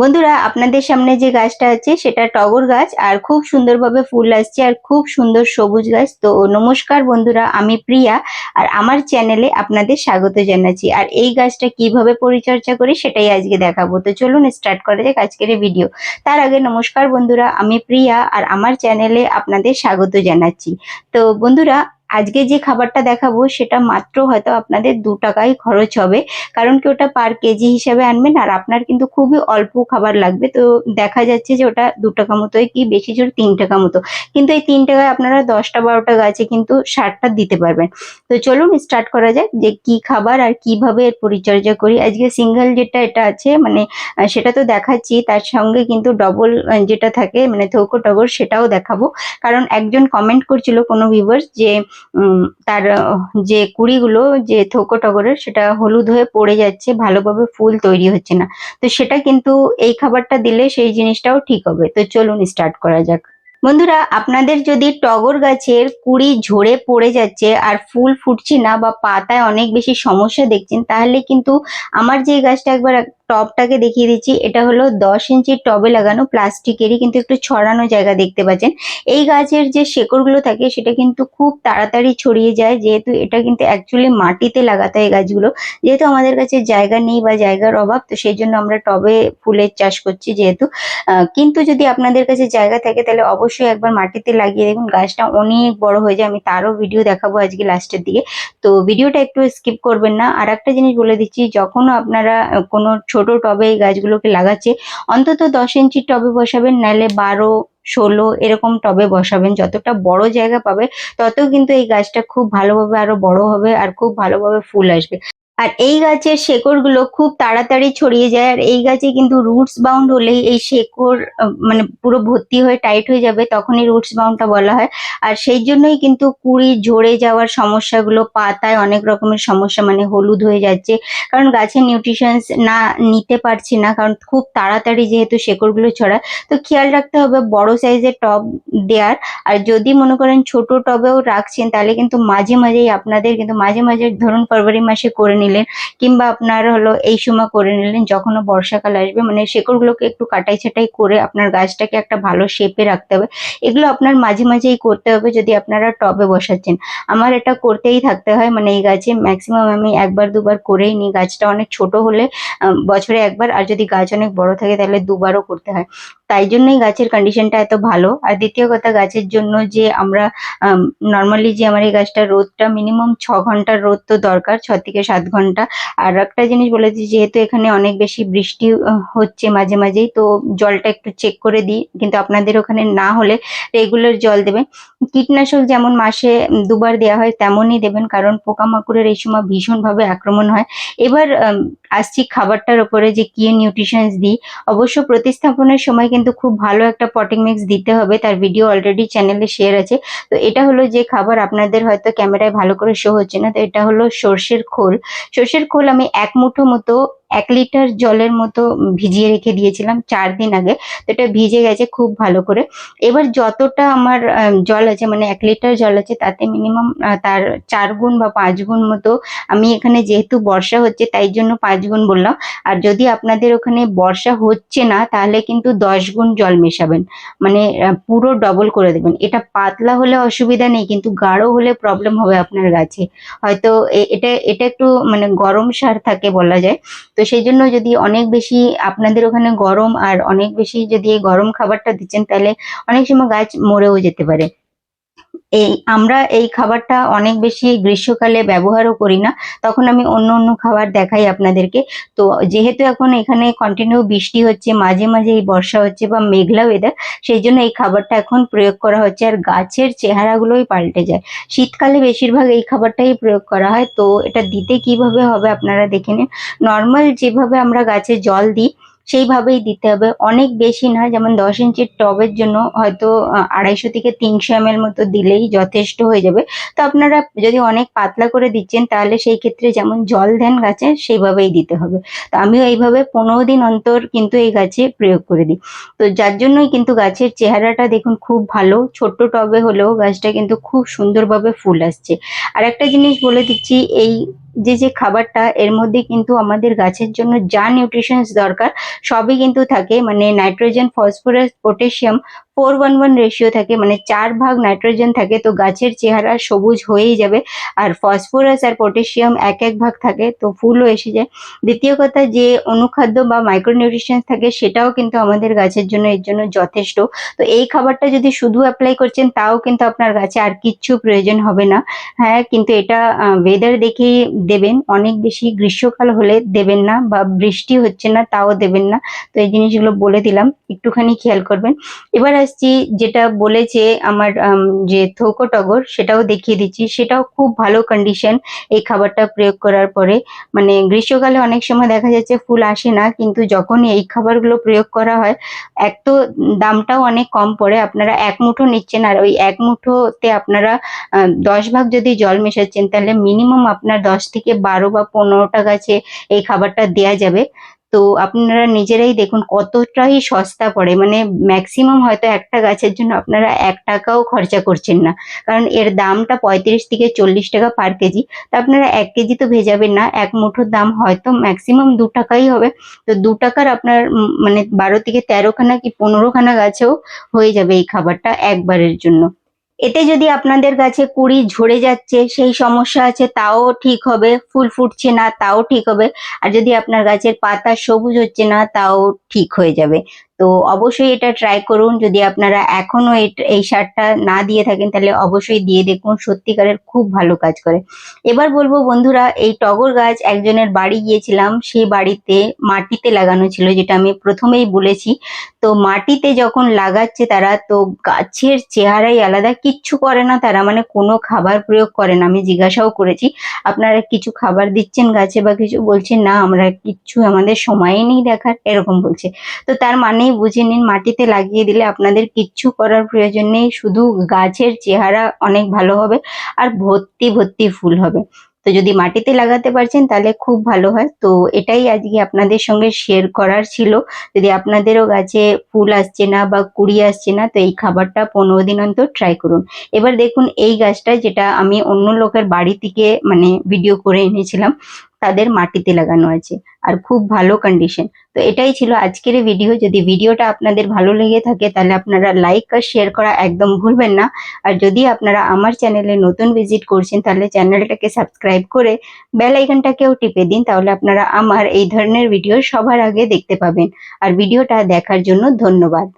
বন্ধুরা, আপনাদের সামনে যে গাছটা আছে, সেটা টগর গাছ, আর খুব সুন্দরভাবে ফুল আসছে, আর খুব সুন্দর সবুজ গাছ। তো নমস্কার বন্ধুরা, আমি প্রিয়া, আর আমার চ্যানেলে আপনাদের স্বাগত জানাচ্ছি। আর এই গাছটা কীভাবে পরিচর্যা করি, সেটাই আজকে দেখাবো। তো চলুন স্টার্ট করা যাক আজকের ভিডিও তার আগে নমস্কার বন্ধুরা, আমি প্রিয়া, আর আমার চ্যানেলে আপনাদের স্বাগত জানাচ্ছি। তো বন্ধুরা আজকে যে খাবারটা দেখাবো সেটা মাত্র হয়তো আপনাদের দু টাকাই খরচ হবে। কারণ কি ওটা পার কেজি হিসাবে আনবেন আর আপনার কিন্তু খুবই অল্প খাবার লাগবে। তো দেখা যাচ্ছে যে ওটা দু টাকা মতোই কি বেশি জোর তিন টাকা মতো। কিন্তু এই তিন টাকায় আপনারা দশটা বারোটা গাছে কিন্তু সারটা দিতে পারবেন। তো চলুন স্টার্ট করা যাক যে কি খাবার আর কীভাবে এর পরিচর্যা করি। আজকে সিঙ্গেল যেটা এটা আছে মানে সেটা তো দেখাচ্ছি। তার সঙ্গে কিন্তু ডবল যেটা থাকে মানে থৌকো টগর সেটাও দেখাবো। কারণ একজন কমেন্ট করছিল কোনো ভিউয়ার্স যে তার যে কুড়িগুলো যে থোকো টগরের, সেটা হলুদ হয়ে পড়ে যাচ্ছে, ভালোভাবে ফুল তৈরি হচ্ছে না। তো সেটা কিন্তু এই খাবারটা দিলে সেই জিনিসটাও ঠিক হবে। তো চলুন স্টার্ট করা যাক। বন্ধুরা, আপনাদের যদি টগর গাছের কুড়ি ঝরে পড়ে যাচ্ছে আর ফুল ফুটছে না বা পাতায় অনেক বেশি সমস্যা দেখছেন, তাহলে কিন্তু আমার যে গাছটা একবার টবটাকে দেখিয়ে দিচ্ছি। এটা হলো দশ ইঞ্চির টবে লাগানো প্লাস্টিকেরই কিন্তু একটু ছড়ানো জায়গা দেখতে পাচ্ছেন। এই গাছের যে শেকড়গুলো থাকে, সেটা কিন্তু খুব তাড়াতাড়ি ছড়িয়ে যায়। যেহেতু এটা কিন্তু অ্যাকচুয়ালি মাটিতে লাগাতে হয় গাছগুলো। যেহেতু আমাদের কাছে জায়গা নেই বা জায়গার অভাব, তো সেই জন্য আমরা টবে ফুলের চাষ করছি যেহেতু। কিন্তু যদি আপনাদের কাছে জায়গা থাকে, তাহলে অবশ্যই একবার মাটিতে লাগিয়ে দেখুন। গাছটা অনেক বড় হয়ে যায়। আমি তারও ভিডিও দেখাবো আজকে লাস্টের দিকে। তো ভিডিওটা একটু স্কিপ করবেন না। আর একটা জিনিস বলে দিচ্ছি যখন আপনারা কোনো টবে এই গাছগুলোকে লাগাচ্ছে। অন্তত দশ ইঞ্চির টবে বসাবেন, নাহলে বারো, ষোলো এরকম টবে বসাবেন। যতটা বড় জায়গা পাবে, তত কিন্তু এই গাছটা খুব ভালোভাবে আরও বড় হবে আর খুব ভালোভাবে ফুল আসবে। আর এই গাছের শেকড়গুলো খুব তাড়াতাড়ি ছড়িয়ে যায়, আর এই গাছে কিন্তু রুটস বাউন্ড হলেই এই শেকড় মানে পুরো ভর্তি হয়ে টাইট হয়ে যাবে, তখনই রুটস বাউন্ডটা বলা হয়। আর সেই জন্যই কিন্তু কুড়ি ঝরে যাওয়ার সমস্যাগুলো পাতায় অনেক রকমের সমস্যা মানে হলুদ হয়ে যাচ্ছে। কারণ গাছের নিউট্রিশনস না নিতে পারছি না, কারণ খুব তাড়াতাড়ি যেহেতু শেকড়গুলো ছড়ায়। তো খেয়াল রাখতে হবে বড় সাইজের টব দেওয়ার আর যদি মনে করেন ছোট টবেও রাখছেন, তাহলে কিন্তু মাঝে মাঝেই আপনাদের কিন্তু মাঝে মাঝে ধরুন ফেব্রুয়ারি মাসে করে নিলেন কিংবা আপনার হলো এই সময় করে নিলেন যখন বর্ষাকাল আসবে মানে শেকড়গুলোকে একটু কাটাই ছাটাই করে আপনার গাছটাকে একটা ভালো শেপে রাখতে হবে। এগুলো আপনার মাঝে মাঝেই করতে হবে যদি আপনারা টবে বসাচ্ছেন। আমার এটা করতেই থাকতে হয় মানে এই গাছে ম্যাক্সিমাম আমি একবার দুবার করেই নিই। গাছটা অনেক ছোট হলে বছরে একবার, আর যদি গাছ অনেক বড় থাকে তাহলে দুবারও করতে হয়। তাই জন্যই গাছের কন্ডিশনটা এত ভালো। আর দ্বিতীয় কথা, গাছের জন্য যে আমরা নর্মালি যে আমার এই গাছটা রোদটা মিনিমাম ছ ঘণ্টার রোদ তো দরকার, ছ থেকে সাত ঘণ্টা। আর একটা জিনিস বলেছি, যেহেতু এখানে অনেক বেশি বৃষ্টি হচ্ছে মাঝে মাঝেই, তো জলটা একটু চেক করে দিই। কিন্তু আপনাদের ওখানে না হলে রেগুলার জল দেবেন। কীটনাশক যেমন মাসে দুবার দেওয়া হয়, তেমনই দেবেন। কারণ পোকামাকড়ের এই সময় ভীষণভাবে আক্রমণ হয়। এবার আসছি খাবারটার ওপরে যে কি নিউট্রিশনস দিই। অবশ্য প্রতিস্থাপনের সময় কিন্তু খুব ভালো একটা পটিং মিক্স দিতে হবে, তার ভিডিও অলরেডি চ্যানেলে শেয়ার আছে। তো এটা হলো যে খাবার আপনাদের হয়তো ক্যামেরায় ভালো করে শো হচ্ছে না, তো এটা হলো সর্ষের খোল। সর্ষের খোল আমি এক মুঠো মতো এক লিটার জলের মতো ভিজিয়ে রেখে দিয়েছিলাম চার দিন আগে। তো এটা ভিজে গেছে খুব ভালো করে। এবার যতটা আমার জল আছে মানে এক লিটার জল আছে, তাতে মিনিমাম তার চার গুণ বা পাঁচ গুণ মতো আমি এখানে যেহেতু বর্ষা হচ্ছে, তাই জন্য পাঁচ গুণ বললাম। আর যদি আপনাদের ওখানে বর্ষা হচ্ছে না, তাহলে কিন্তু দশ গুণ জল মেশাবেন। মানে পুরো ডবল করে দেবেন। এটা পাতলা হলে অসুবিধা নেই, কিন্তু গাঢ় হলে প্রবলেম হবে আপনার গাছে। হয়তো এটা এটা একটু মানে গরম সার থাকে বলা যায়। সেই জন্য যদি অনেক বেশি আপনাদের ওখানে গরম আর অনেক বেশি যদি এই গরম খাবারটা দিচ্ছেন, তাহলে অনেক সময় গাছ মরেও যেতে পারে। এই, আমরা এই খাবারটা অনেক বেশি গ্রীষ্মকালে ব্যবহারও করি না। তখন আমি অন্য অন্য খাবার দেখাই আপনাদেরকে। তো যেহেতু এখন এখানে কন্টিনিউ বৃষ্টি হচ্ছে, মাঝে মাঝে এই বর্ষা হচ্ছে বা মেঘলা ওয়েদার সেই জন্য এই খাবারটা এখন প্রয়োগ করা হচ্ছে। আর গাছের চেহারাগুলোই পাল্টে যায়। শীতকালে বেশিরভাগ এই খাবারটাই প্রয়োগ করা হয়। তো এটা দিতে কীভাবে হবে আপনারা দেখে নিন। নর্মাল যেভাবে আমরা গাছে জল দিই সেইভাবেই দিতে হবে। অনেক বেশি না, যেমন দশ ইঞ্চির টবের জন্য হয়তো আড়াইশো থেকে তিনশো এম মতো দিলেই যথেষ্ট হয়ে যাবে। তো আপনারা যদি অনেক পাতলা করে দিচ্ছেন, তাহলে সেই ক্ষেত্রে যেমন জল দেন গাছে, সেইভাবেই দিতে হবে। তো আমিও এইভাবে পনেরো দিন অন্তর কিন্তু এই গাছে প্রয়োগ করে দিই। তো যার জন্যই কিন্তু গাছের চেহারাটা দেখুন খুব ভালো। ছোট্ট টবে হলেও গাছটা কিন্তু খুব সুন্দরভাবে ফুল আসছে। আর একটা জিনিস বলে দিচ্ছি, এই যে যে খাবারটা এর মধ্যে কিন্তু আমাদের গাছের জন্য যা নিউট্রিশনস দরকার, সবই কিন্তু থাকে। মানে nitrogen phosphorus potassium four one one ratio থাকে মানে চার ভাগ নাইট্রোজেন থাকে, তো গাছের চেহারা সবুজ হয়েই যাবে। আর ফসফরাস আর পটাশিয়াম এক এক ভাগ থাকে, তো ফুলও এসে যায়। দ্বিতীয় কথা, যে অনুখাদ্য বা মাইক্রোনিউট্রিশন থাকে, সেটাও কিন্তু আমাদের গাছের জন্য, এর জন্য যথেষ্ট। তো এই খাবারটা যদি শুধু অ্যাপ্লাই করছেন, তাও কিন্তু আপনার গাছে আর কিচ্ছু প্রয়োজন হবে না। হ্যাঁ কিন্তু এটা ওয়েদার দেখেই দেবেন। অনেক বেশি গ্রীষ্মকাল হলে দেবেন না, বা বৃষ্টি হচ্ছে না, তাও দেবেন না। তো এই জিনিসগুলো বলে দিলাম। একটুখানি খেয়াল করবেন। এবার আসছি যেটা বলেছে আমার আম, যে থৌকো টগর সেটাও দেখিয়ে দিচ্ছি। সেটাও খুব ভালো কন্ডিশন এই খাবারটা প্রয়োগ করার পরে। মানে গ্রীষ্মকালে অনেক সময় দেখা যাচ্ছে ফুল আসে না কিন্তু যখনই এই খাবারগুলো প্রয়োগ করা হয় এক তো দামটাও অনেক কম পড়ে। আপনারা এক মুঠো নিচ্ছেন আর ওই এক মুঠোতে আপনারা দশ ভাগ যদি জল মেশাচ্ছেন তাহলে মিনিমাম আপনার দশ থেকে বারো বা পনেরোটা গাছে এই খাবারটা দেয়া যাবে। তো আপনারা নিজেরাই দেখুন কতটাই সস্তা পড়ে। মানে ম্যাক্সিমাম হয়তো একটা গাছের জন্য আপনারা এক টাকাও খরচা করছেন না। কারণ এর দামটা পঁয়ত্রিশ থেকে চল্লিশ টাকা পার কেজি। তা আপনারা এক কেজি তো ভেজাবেন না। এক মুঠোর দাম হয়তো ম্যাক্সিমাম দু টাকাই হবে। তো দু টাকার আপনার মানে বারো থেকে তেরোখানা কি পনেরোখানা গাছেও হয়ে যাবে এই খাবারটা একবারের জন্য। এতে যদি আপনাদের কাছে কুড়ি ঝরে যাচ্ছে, সেই সমস্যা আছে, তাও ঠিক হবে, ফুল ফুটছে না, তাও ঠিক হবে। আর যদি আপনার গাছের পাতা সবুজ হচ্ছে না, তাও ঠিক হয়ে যাবে। তো অবশ্যই এটা ট্রাই করুন। যদি আপনারা এখনও এই সারটা না দিয়ে থাকেন, তাহলে অবশ্যই দিয়ে দেখুন। সত্যিকারের খুব ভালো কাজ করে। এবার বলব বন্ধুরা, এই টগর গাছ একজনের বাড়ি গিয়েছিলাম। সেই বাড়িতে মাটিতে লাগানো ছিল, যেটা আমি প্রথমেই বলেছি। তো মাটিতে যখন লাগাচ্ছে তারা, তো গাছের চেহারাই আলাদা। কিচ্ছু করে না তারা মানে কোনো খাবার প্রয়োগ করে না। আমি জিজ্ঞাসাও করেছি, আপনারা কিছু খাবার দিচ্ছেন গাছে বা কিছু? বলছেন না, আমরা কিচ্ছু আমাদের সময়ই নেই দেখার। এরকম বলছে। তো তার মানেই বুঝে নিন, মাটিতে লাগিয়ে দিলে আপনাদের কিচ্ছু করার প্রয়োজন নেই, শুধু গাছের চেহারা অনেক ভালো হবে আর ভর্তি ভর্তি ফুল হবে। তো যদি মাটিতে লাগাতে পারছেন তাহলে খুব ভালো হয়। তো এটাই আজকে আপনাদের সঙ্গে শেয়ার করার ছিল। যদি আপনাদেরও গাছে ফুল আসছে না বা কুড়ি আসছে না, তো এই খাবারটা পনেরো দিন অন্তর ট্রাই করুন। এবার দেখুন এই গাছটা যেটা আমি অন্য লোকের বাড়ি থেকে মানে ভিডিও করে এনেছিলাম তাদের মাটিতে লাগানো আছে আর খুব ভালো কন্ডিশন তো এটাই ছিল আজকের ভিডিও যদি ভিডিওটা আপনাদের ভালো লেগে থাকে, তাহলে আপনারা লাইক আর শেয়ার করা একদম ভুলবেন না। আর যদি আপনারা আমার চ্যানেলে নতুন ভিজিট করছেন, তাহলে চ্যানেলটাকে সাবস্ক্রাইব করে বেল আইকনটাকেও টিপে দিন, তাহলে আপনারা আমার এই ধরনের ভিডিও সবার আগে দেখতে পাবেন। আর ভিডিওটা দেখার জন্য ধন্যবাদ।